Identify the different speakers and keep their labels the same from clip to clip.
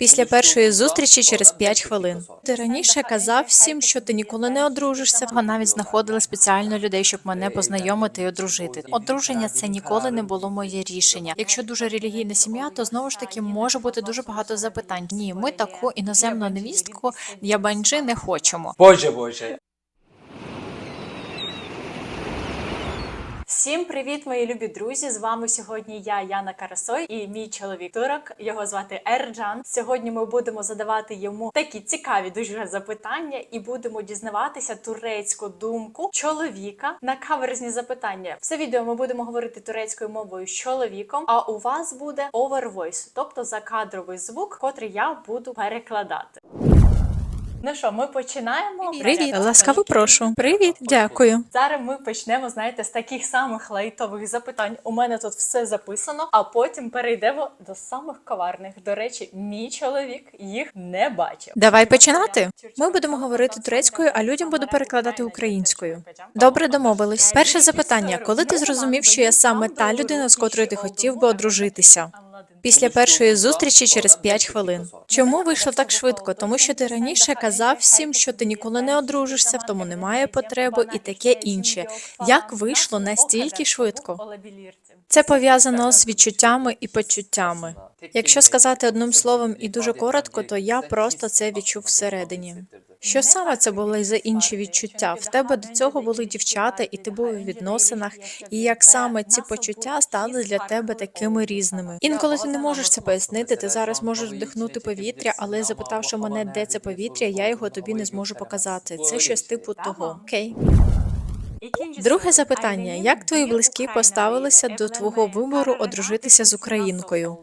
Speaker 1: Після першої зустрічі через 5 хвилин. Ти раніше казав всім, що ти ніколи не одружишся. А навіть знаходила спеціально людей, щоб мене познайомити і одружити. Одруження це ніколи не було моє рішення. Якщо дуже релігійна сім'я, то знову ж таки може бути дуже багато запитань. Ні, ми таку іноземну невістку ябанджи не хочемо.
Speaker 2: Боже, Боже.
Speaker 1: Всім привіт, мої любі друзі! З вами сьогодні я, Яна Карасой, і мій чоловік турок. Його звати Ерджан. Сьогодні ми будемо задавати йому такі цікаві дуже запитання, і будемо дізнаватися турецьку думку чоловіка на каверзні запитання. Все відео ми будемо говорити турецькою мовою з чоловіком. А у вас буде overvoice, тобто закадровий звук, котрий я буду перекладати. Ну що, ми починаємо.
Speaker 3: Привіт, ласкаво прошу. Привіт, дякую.
Speaker 1: Зараз ми почнемо, знаєте, з таких самих лайтових запитань. У мене тут все записано, а потім перейдемо до самих коварних. До речі, мій чоловік їх не бачив.
Speaker 3: Давай починати. Ми будемо говорити турецькою, а людям буду перекладати українською. Добре, домовились. Перше запитання: коли ти зрозумів, що я саме та людина, з котрою ти хотів би одружитися?
Speaker 1: Після першої зустрічі через 5 хвилин.
Speaker 3: Чому вийшло так швидко? Тому що ти раніше казав всім, що ти ніколи не одружишся, в тому немає потреби і таке інше. Як вийшло настільки швидко? Це пов'язано з відчуттями і почуттями. Якщо сказати одним словом і дуже коротко, то я просто це відчув всередині. Що саме це були за інші відчуття? В тебе до цього були дівчата, і ти був у відносинах, і як саме ці почуття стали для тебе такими різними? Інколи ти не можеш це пояснити. Ти зараз можеш вдихнути повітря, але запитавши мене, де це повітря, я його тобі не зможу показати. Це щось типу того. Окей. Друге запитання: як твої близькі поставилися до твого вибору одружитися з українкою?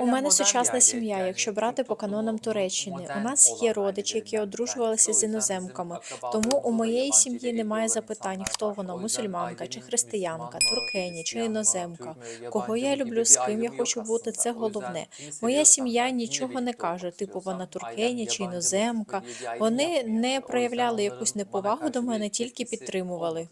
Speaker 3: У мене сучасна сім'я, якщо брати по канонам Туреччини. У нас є родичі, які одружувалися з іноземками. Тому у моєї сім'ї немає запитань, хто вона мусульманка чи християнка, туркені чи іноземка. Кого я люблю, з ким я хочу бути, це головне. Моя сім'я нічого не каже, типу вона туркені чи іноземка. Вони не проявляли якусь неповагу до мене, тільки підтримували.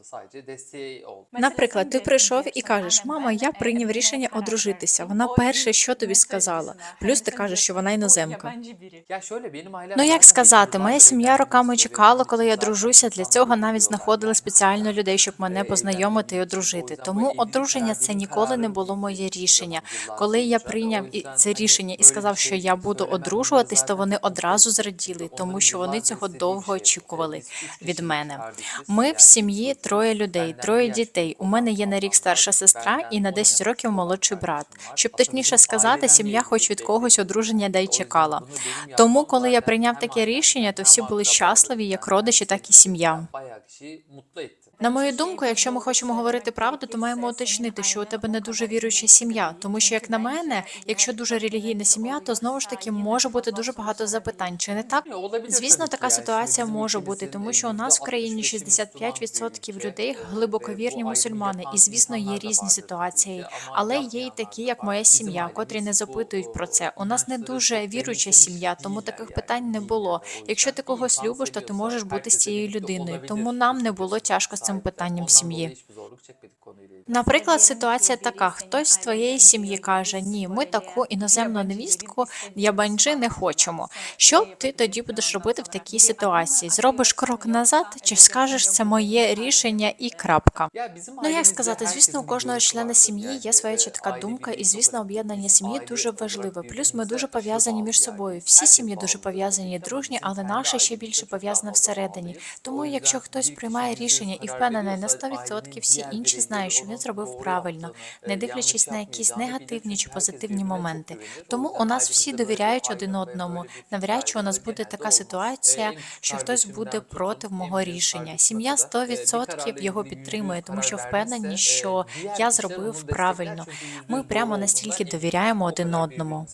Speaker 3: Наприклад, ти прийшов і кажеш, мама, я прийняв рішення одружитися. Вона перше, що тобі сказала. Плюс ти кажеш, що вона іноземка.
Speaker 1: Ну як сказати, моя сім'я роками чекала, коли я дружуся. Для цього навіть знаходили спеціально людей, щоб мене познайомити і одружити. Тому одруження це ніколи не було моє рішення. Коли я прийняв це рішення і сказав, що я буду одружуватись, то вони одразу зраділи, тому що вони цього довго очікували від мене. Ми в сім'ї троє людей, троє дітей. У мене є на рік старша сестра і на 10 років молодший брат. Щоб точніше сказати, сім'я, хоч від когось одруження, да й чекала. Тому, коли я прийняв таке рішення, то всі були щасливі, як родичі, так і сім'я. На мою думку, якщо ми хочемо говорити правду, то маємо уточнити, що у тебе не дуже віруюча сім'я. Тому що, як на мене, якщо дуже релігійна сім'я, то знову ж таки може бути дуже багато запитань. Чи не так? Звісно, така ситуація може бути, тому що у нас в країні 65% людей глибоковірні мусульмани, і звісно, є різні ситуації. Але є й такі, як моя сім'я, котрі не запитують про це. У нас не дуже віруюча сім'я, тому таких питань не було. Якщо ти когось любиш, то ти можеш бути з цією людиною. Тому нам не було тяжко з цим питанням в сім'ї. Наприклад, ситуація така: хтось з твоєї сім'ї каже: Ні, ми таку іноземну невістку ябанджи не хочемо. Що ти тоді будеш робити в такій ситуації? Зробиш крок назад, чи скажеш це моє рішення і крапка? Ну як сказати, звісно, у кожного члена сім'ї є своя чітка думка, і звісно, об'єднання сім'ї дуже важливе. Плюс ми дуже пов'язані між собою. Всі сім'ї дуже пов'язані дружні, але наша ще більше пов'язана всередині. Тому, якщо хтось приймає рішення і впевнений на 100%, всі інші знають, що він зробив правильно, не дивлячись на якісь негативні чи позитивні моменти. Тому у нас всі довіряють один одному. Навряд чи у нас буде така ситуація, що хтось буде проти мого рішення. Сім'я 100% його підтримує, тому що впевнені, що я зробив правильно. Ми прямо настільки довіряємо один одному.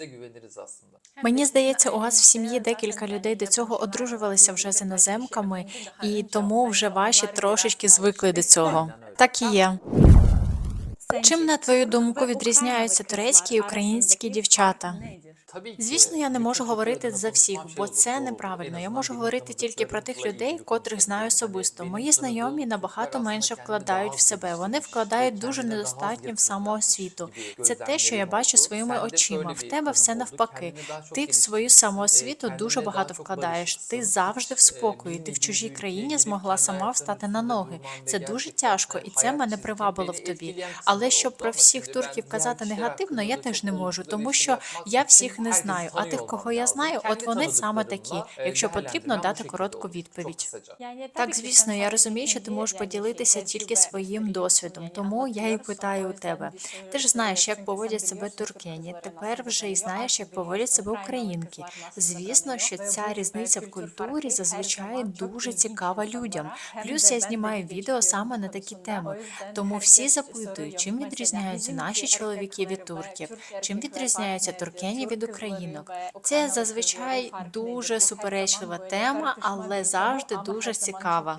Speaker 1: Мені здається, у вас в сім'ї декілька людей до цього одружувалися вже з іноземками, і тому вже ваші трошечки звикли до цього. Так і є. Чим, на твою думку, відрізняються турецькі і українські дівчата? Звісно, я не можу говорити за всіх, бо це неправильно. Я можу говорити тільки про тих людей, котрих знаю особисто. Мої знайомі набагато менше вкладають в себе. Вони вкладають дуже недостатньо в самоосвіту. Це те, що я бачу своїми очима. В тебе все навпаки. Ти в свою самоосвіту дуже багато вкладаєш. Ти завжди в спокої. Ти в чужій країні змогла сама встати на ноги. Це дуже тяжко, і це мене привабило в тобі. Але щоб про всіх турків казати негативно, я теж не можу, тому що я всіх не знаю. А тих, кого я знаю, от вони саме такі. Якщо потрібно, дати коротку відповідь. Так, звісно, я розумію, що ти можеш поділитися тільки своїм досвідом, тому я і питаю у тебе. Ти ж знаєш, як поводять себе туркені. Тепер вже і знаєш, як поводять себе українки. Звісно, що ця різниця в культурі зазвичай дуже цікава людям. Плюс я знімаю відео саме на такі теми. Тому всі запитують, чим відрізняються наші чоловіки від турків, чим відрізняються туркені від українок. Це зазвичай дуже суперечлива тема, але завжди дуже цікава.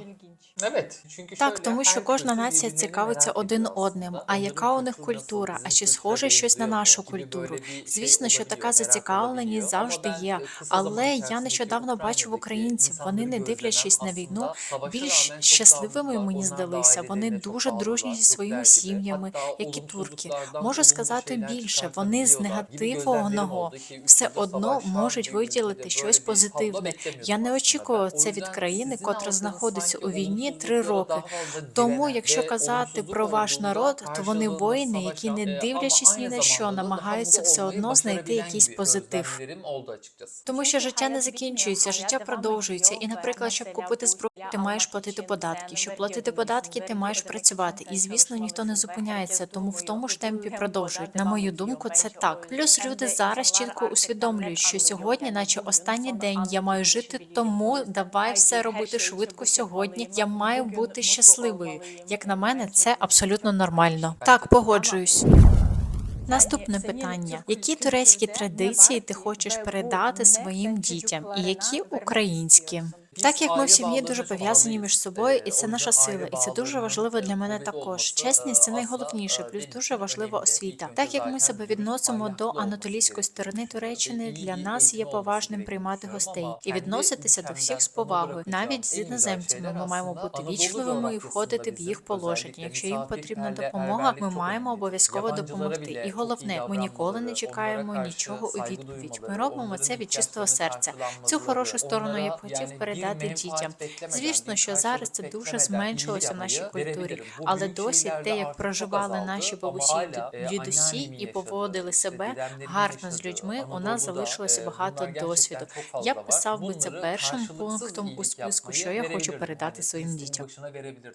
Speaker 1: Так, тому що кожна нація цікавиться один одним. А яка у них культура? А чи схоже щось на нашу культуру? Звісно, що така зацікавленість завжди є. Але я нещодавно бачив українців. Вони, не дивлячись на війну, більш щасливими мені здалися. Вони дуже дружні зі своїми сім'ями, як і турки. Можу сказати більше. Вони з негативного все одно можуть виділити щось позитивне. Я не очікував це від країни, котра знаходиться у війні три роки. Тому, якщо казати про ваш народ, то вони воїни, які не дивлячись ні на що, намагаються все одно знайти якийсь позитив. Тому що життя не закінчується, життя продовжується. І, наприклад, щоб купити зброю, ти маєш платити податки. Щоб платити податки, ти маєш працювати. І звісно, ніхто не зупиняється, тому в тому ж темпі продовжують. На мою думку, це так. Плюс люди зараз чітко усвідомлюю, що сьогодні, наче останній день, я маю жити, тому давай все робити швидко сьогодні. Я маю бути щасливою. Як на мене, це абсолютно нормально. Так, погоджуюсь. Наступне питання: які турецькі традиції ти хочеш передати своїм дітям, і які українські? Так як ми в сім'ї дуже пов'язані між собою, і це наша сила, і це дуже важливо для мене також. Чесність це найголовніше, плюс дуже важлива освіта. Так як ми себе відносимо до анатолійської сторони Туреччини, для нас є поважним приймати гостей і відноситися до всіх з повагою. Навіть з іноземцями ми маємо бути вічливими і входити в їх положення. Якщо їм потрібна допомога, ми маємо обов'язково допомогти. І головне, ми ніколи не чекаємо нічого у відповідь. Ми робимо це від чистого серця. Цю хорошу сторону я б хотів передати дітям. Звісно, що зараз це дуже зменшилося в нашій культурі, але досі те, як проживали наші бабусі дідусі і поводили себе гарно з людьми, у нас залишилося багато досвіду. Я б писав би це першим пунктом у списку, що я хочу передати своїм дітям.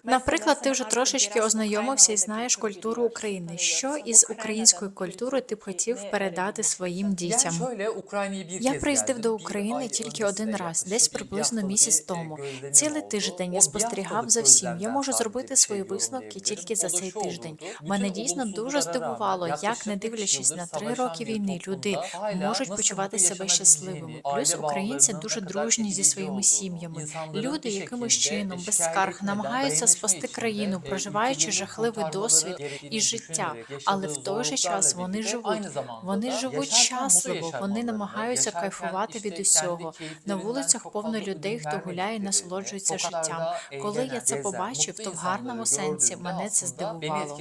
Speaker 1: Наприклад, ти вже трошечки ознайомився і знаєш культуру України. Що із української культури ти б хотів передати своїм дітям? Я приїздив до України тільки один раз, десь приблизно місяць тому. Цілий тиждень я спостерігав за всім. Я можу зробити свої висновки тільки за цей тиждень. Мене дійсно дуже здивувало, як не дивлячись на три роки війни, люди можуть почувати себе щасливими. Плюс українці дуже дружні зі своїми сім'ями. Люди якимось чином без скарг намагаються спасти країну, проживаючи жахливий досвід і життя. Але в той же час вони живуть. Вони живуть щасливо. Вони намагаються кайфувати від усього. На вулицях повно людей, хто гуляє, і насолоджується життям. Коли я це побачив, то в гарному сенсі мене це здивувало.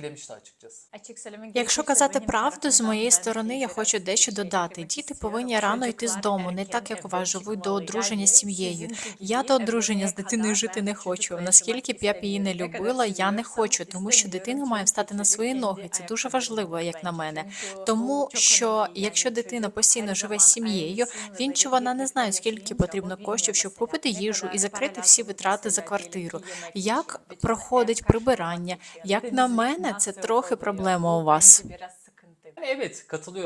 Speaker 1: Якщо казати правду, з моєї сторони я хочу дещо додати. Діти повинні рано йти з дому, не так як у вас живуть до одруження з сім'єю. Я до одруження з дитиною жити не хочу. Наскільки б я б її не любила, я не хочу, тому що дитина має встати на свої ноги. Це дуже важливо, як на мене. Тому що якщо дитина постійно живе з сім'єю, він чи вона не знає, скільки потрібно коштів, щоб купити їжу і закрити всі витрати за квартиру. Як проходить прибирання? Як на мене, це трохи проблема у вас.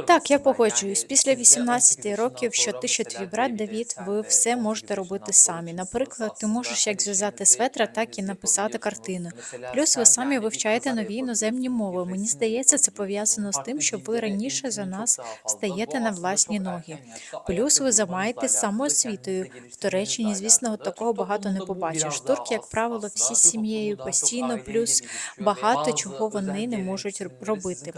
Speaker 3: Так, я погоджуюсь. Після 18 років, що ти, що твій брат Давід, ви все можете робити самі. Наприклад, ти можеш як зв'язати светра, так і написати картину. Плюс ви самі вивчаєте нові іноземні мови. Мені здається, це пов'язано з тим, що ви раніше за нас стаєте на власні ноги. Плюс ви займаєтесь самоосвітою. В Туреччині, звісно, такого багато не побачиш. Турки, як правило, всі з сім'єю постійно, плюс багато чого вони не можуть робити.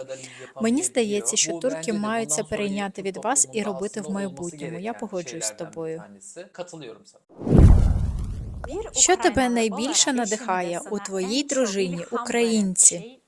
Speaker 3: Мені здається. Здається, що турки мають це перейняти від вас і робити в майбутньому. Я погоджуюсь з тобою. Що тебе найбільше надихає у твоїй дружині, українці?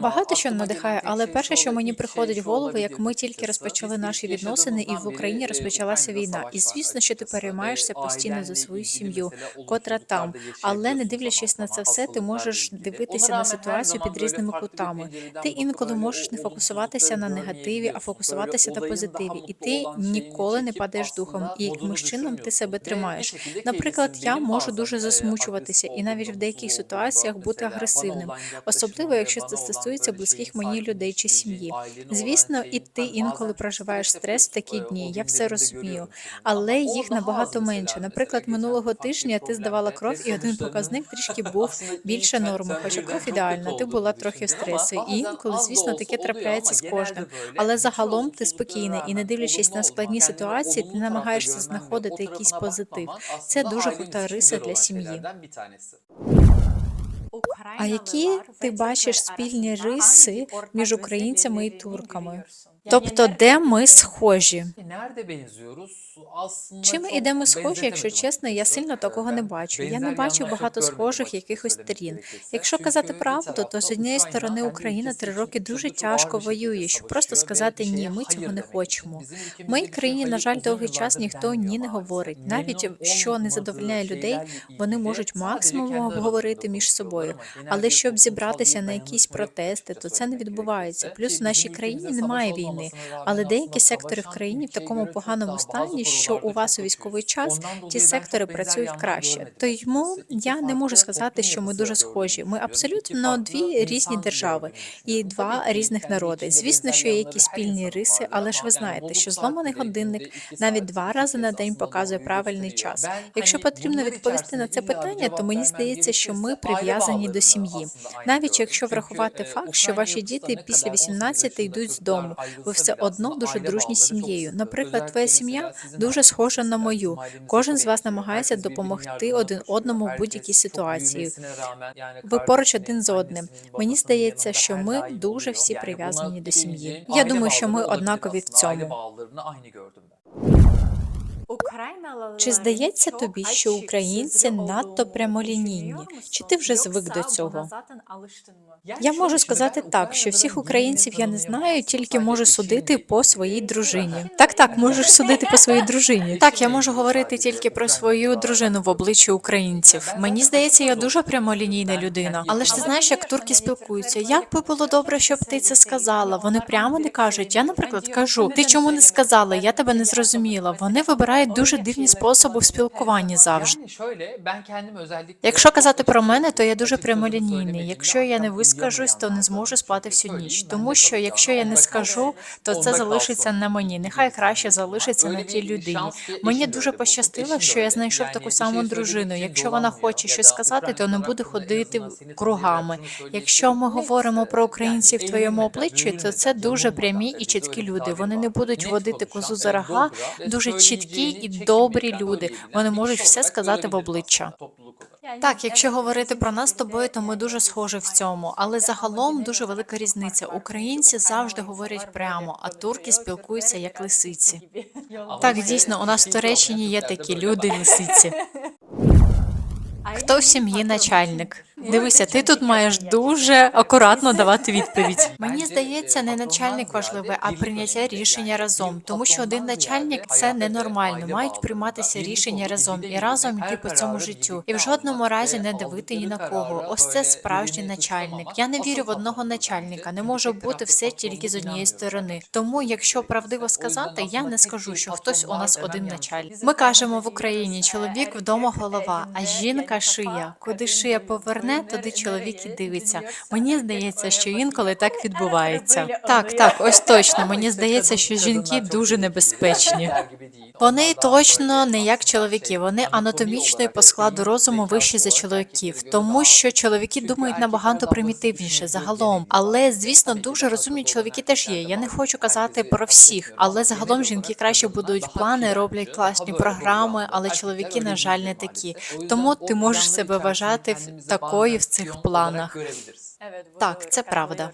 Speaker 1: Багато що надихає, але перше, що мені приходить в голову, як ми тільки розпочали наші відносини, і в Україні розпочалася війна. І звісно, що ти переймаєшся постійно за свою сім'ю, котра там. Але не дивлячись на це все, ти можеш дивитися на ситуацію під різними кутами. Ти інколи можеш не фокусуватися на негативі, а фокусуватися на позитиві. І ти ніколи не падаєш духом. І якимось чином ти себе тримаєш. Наприклад, я можу дуже засмучуватися і навіть в деяких ситуаціях бути агресивним, особливо якщо це стосується близьких мені людей чи сім'ї. Звісно, і ти інколи проживаєш стрес в такі дні. Я все розумію, але їх набагато менше. Наприклад, минулого тижня ти здавала кров, і один показник трішки був більше норми. Хоча кров ідеальна, ти була трохи в стресі. І інколи, звісно, таке трапляється з кожним. Але загалом ти спокійна і не дивлячись на складні ситуації, ти намагаєшся знаходити якийсь позитив. Це дуже крута риса для сім'ї.
Speaker 3: А які ти бачиш спільні риси між українцями і турками? Тобто, де ми схожі? Де ми схожі, якщо чесно, я сильно такого не бачу. Я не бачу багато схожих якихось сторін. Якщо казати правду, то з однієї сторони Україна три роки дуже тяжко воює, щоб просто сказати ні, ми цього не хочемо. В моїй країні, на жаль, довгий час ніхто ні не говорить. Навіть що не задовольняє людей, вони можуть максимум обговорити між собою. Але щоб зібратися на якісь протести, то це не відбувається. Плюс в нашій країні немає війни, але деякі сектори в країні в такому поганому стані, що у вас у військовий час ті сектори працюють краще. Тому я не можу сказати, що ми дуже схожі. Ми абсолютно дві різні держави і два різних народи. Звісно, що є якісь спільні риси, але ж ви знаєте, що зломаний годинник навіть два рази на день показує правильний час. Якщо потрібно відповісти на це питання, то мені здається, що ми прив'язані до сім'ї. Навіть якщо врахувати факт, що ваші діти після 18 йдуть з дому, ви все одно дуже дружні з сім'єю. Наприклад, твоя сім'я дуже схожа на мою. Кожен з вас намагається допомогти один одному в будь-якій ситуації. Ви поруч один з одним. Мені здається, що ми дуже всі прив'язані до сім'ї. Я думаю, що ми однакові в цьому.
Speaker 1: Чи здається тобі, що українці надто прямолінійні? Чи ти вже звик до цього?
Speaker 3: Я можу сказати так, що всіх українців я не знаю, тільки можу судити по своїй дружині. Так, так, можеш судити по своїй дружині.
Speaker 1: Так, я можу говорити тільки про свою дружину в обличчі українців. Мені здається, я дуже прямолінійна людина. Але ж ти знаєш, як турки спілкуються. Як би було добре, щоб ти це сказала? Вони прямо не кажуть. Я, наприклад, кажу: ти чому не сказала? Я тебе не зрозуміла. Вони вибирають дуже дивні способи в спілкуванні завжди. Якщо казати про мене, то я дуже прямолінійний. Якщо я не вискажусь, то не зможу спати всю ніч. Тому що якщо я не скажу, то це залишиться на мені. Нехай краще залишиться на тій людині. Мені дуже пощастило, що я знайшов таку саму дружину. Якщо вона хоче щось сказати, то не буде ходити кругами. Якщо ми говоримо про українців в твоєму обличчі, то це дуже прямі і чіткі люди. Вони не будуть водити козу за рога, дуже чіткі і добрі люди. Вони можуть все сказати в обличчя. Так, якщо говорити про нас з тобою, то ми дуже схожі в цьому, але загалом дуже велика різниця. Українці завжди говорять прямо, а турки спілкуються як лисиці. Так, дійсно, у нас в Туреччині є такі люди лисиці. Хто в сім'ї начальник? Дивися, ти тут маєш дуже акуратно давати відповідь. Мені здається, не начальник важливий, а прийняття рішення разом, тому що один начальник це ненормально. Мають прийматися рішення разом і разом йти по цьому життю, і в жодному разі не дивити ні на кого. Ось це справжній начальник. Я не вірю в одного начальника. Не може бути все тільки з однієї сторони. Тому, якщо правдиво сказати, я не скажу, що хтось у нас один начальник. Ми кажемо в Україні: чоловік вдома голова, а жінка шия. Куди шия поверне, туди чоловік і дивиться. Мені здається, що інколи так відбувається. Так, так, ось точно. Мені здається, що жінки дуже небезпечні. Вони точно не як чоловіки. Вони анатомічно і по складу розуму вищі за чоловіків, тому що чоловіки думають набагато примітивніше загалом. Але звісно, дуже розумні чоловіки теж є. Я не хочу казати про всіх, але загалом жінки краще будують плани, роблять класні програми, але чоловіки, на жаль, не такі. Тому ти можеш себе вважати в такою в цих планах. Так, це правда.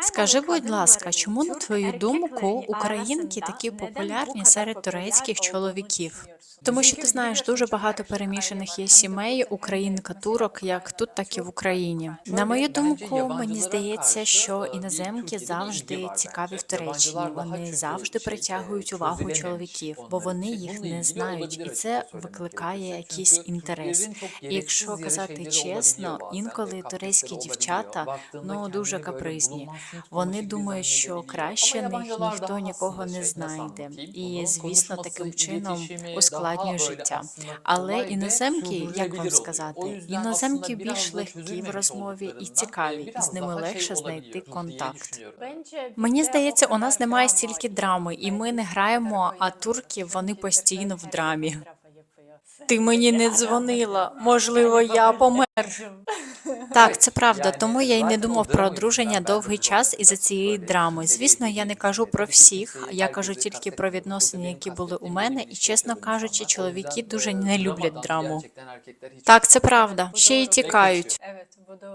Speaker 1: Скажи, будь ласка, чому на твою думку українки такі популярні серед турецьких чоловіків? Тому що ти знаєш, дуже багато перемішаних є сімей українка турок, як тут, так і в Україні. На мою думку, мені здається, що іноземки завжди цікаві в Туреччині. Вони завжди притягують увагу чоловіків, бо вони їх не знають, і це викликає якийсь інтерес. І якщо казати чесно, інколи турецькі дівчата ну дуже капризні. Вони думають, що краще них ніхто нікого не знайде, і звісно, таким чином ускладнює життя. Але іноземки, як вам сказати, іноземки більш легкі в розмові і цікаві, і з ними легше знайти контакт. Мені здається, у нас немає стільки драми, і ми не граємо, а турки вони постійно в драмі.
Speaker 2: Ти мені не дзвонила. Можливо, я помер.
Speaker 1: Так, це правда. Тому я й не думав про одруження довгий час із-за цієї драми. Звісно, я не кажу про всіх. Я кажу тільки про відносини, які були у мене, і чесно кажучи, чоловіки дуже не люблять драму. Так, це правда. Ще й тікають.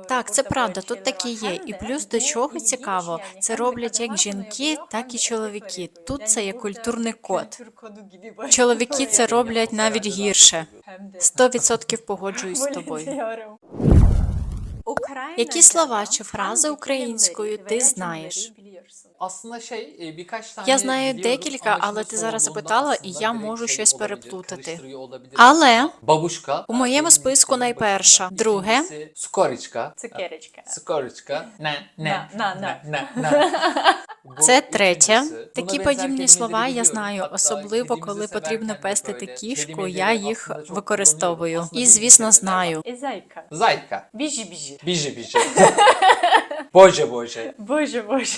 Speaker 1: Так, це правда, тут такі є. І плюс до чого цікаво, це роблять як жінки, так і чоловіки. Тут це є культурний код. Чоловіки це роблять навіть гірше. Сто відсотків погоджуюсь з тобою. Які слова чи фрази українською ти знаєш? Я знаю декілька, але ти зараз запитала, і я можу щось переплутати. Але
Speaker 3: Бабушка.
Speaker 1: у моєму списку найперша. Друге
Speaker 3: İkincisi Скорочка.
Speaker 2: Цукерочка.
Speaker 3: Скорочка. Не, не,
Speaker 2: На, на, на.
Speaker 3: не, не, не.
Speaker 1: Це третє. Такі подібні слова я знаю, особливо коли потрібно пестити кішку. Я їх використовую. І звісно знаю.
Speaker 2: Езайка.
Speaker 3: Зайка.
Speaker 2: Біжі, біжі.
Speaker 3: Біжи біжи. Боже боже.
Speaker 2: Боже, боже.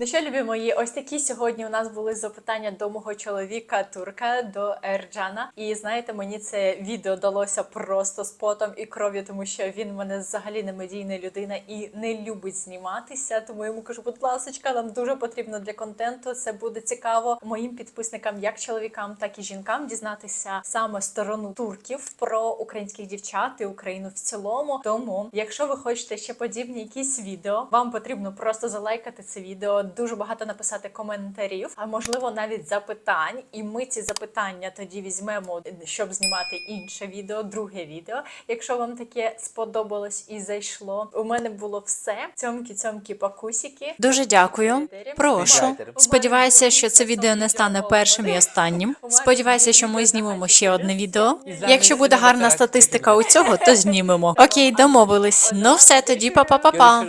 Speaker 2: Ну що, любі мої, ось такі сьогодні у нас були запитання до мого чоловіка турка, до Ерджана. І знаєте, мені це відео далося просто з потом і кров'ю, тому що він мене взагалі не медійна людина і не любить зніматися. Тому йому кажу, будь ласочка, нам дуже потрібно для контенту. Це буде цікаво моїм підписникам, як чоловікам, так і жінкам, дізнатися саме сторону турків про українських дівчат і Україну в цілому. Тому, якщо ви хочете ще подібні якісь відео, вам потрібно просто залайкати це відео, дуже багато написати коментарів, а можливо навіть запитань. І ми ці запитання тоді візьмемо, щоб знімати інше відео, друге відео. Якщо вам таке сподобалось і зайшло, у мене було все. Цьомкі, цьомкі, пакусіки.
Speaker 1: Дуже дякую. Прошу. Сподіваюся, що це відео не стане першим і останнім. Сподіваюся, що ми знімемо ще одне відео. Якщо буде гарна статистика у цього, то знімемо. Окей, домовились. Ну все тоді, па-па-па-па.